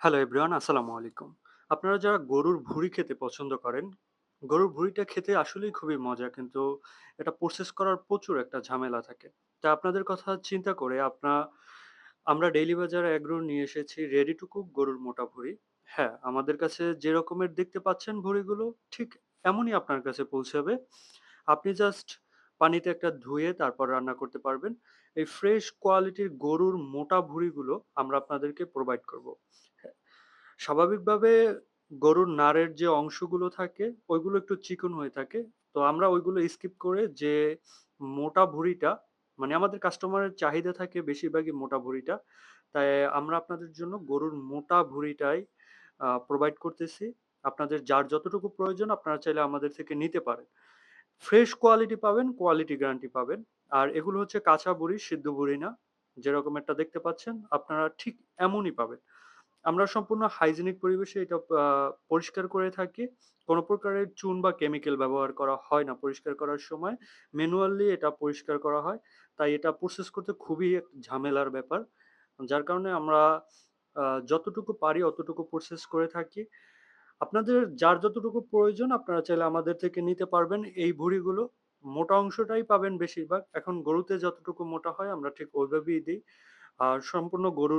Hello everyone আসসালামু আলাইকুম। আপনারা যারা গরুর ভুঁড়ি খেতে পছন্দ করেন, গরুর ভুঁড়িটা খেতে আসলেই খুবই মজা কিন্তু এটা প্রসেস করার প্রচুর একটা ঝামেলা থাকে। তা আপনাদের কথা চিন্তা করে আপনা আমরা ডেইলি বাজারে এগরোর নিয়ে এসেছি রেডি টু কুক গরুর মোটা ভুঁড়ি। হ্যাঁ, আমাদের কাছে যে রকমের দেখতে পাচ্ছেন ভুঁড়িগুলো ঠিক এমনই আপনার কাছে পৌঁছাবে। আপনি জাস্ট পানিতে একটা ধুয়ে তারপর রান্না করতে পারবেন। এই ফ্রেশ কোয়ালিটির গরুর মোটা ভুঁড়িগুলো আমরা আপনাদেরকে প্রোভাইড করব। হ্যাঁ, স্বাভাবিকভাবে গরুর নাড়ের যে অংশগুলো থাকে ওইগুলো একটু চিকন হয়ে থাকে। তো আমরা ওইগুলো স্কিপ করে যে মোটা ভুঁড়িটা মানে আমাদের কাস্টমারের চাহিদা থাকে বেশিরভাগই মোটা ভুঁড়িটা। তাই আমরা আপনাদের জন্য গরুর মোটা ভুঁড়িটাই প্রোভাইড করতেছি। আপনাদের যার যতটুকু প্রয়োজন আপনারা চাইলে আমাদের থেকে নিতে পারেন। ফ্রেশ কোয়ালিটি পাবেন, কোয়ালিটি গ্যারান্টি পাবেন। আর এগুলো হচ্ছে কাঁচা বুড়ি সিদ্ধ বুড়ি না। যেরকমেরটা দেখতে পাচ্ছেন আপনারা ঠিক এমনই পাবেন। আমরা সম্পূর্ণ হাইজেনিক পরিবেশে এটা পরিষ্কার করে থাকি। কোন প্রকারের চুন বা কেমিক্যাল ব্যবহার করা হয় না পরিষ্কার করার সময়। ম্যানুয়ালি এটা পরিষ্কার করা হয়। তাই এটা প্রসেস করতে খুবই ঝামেলার ব্যাপার। যার কারণে আমরা যতটুকু পারি অতটুকু প্রসেস করে থাকি। আপনাদের যার যতটুকু প্রয়োজন আপনারা চাইলে আমাদের থেকে নিতে পারবেন এই ভুঁড়িগুলো। মোটা অংশটাই পাবেন বেশিরভাগ। এখন গরুতে যতটুকু মোটা হয় আমরা ঠিক ওইভাবেই দিই আর সম্পূর্ণ গরুর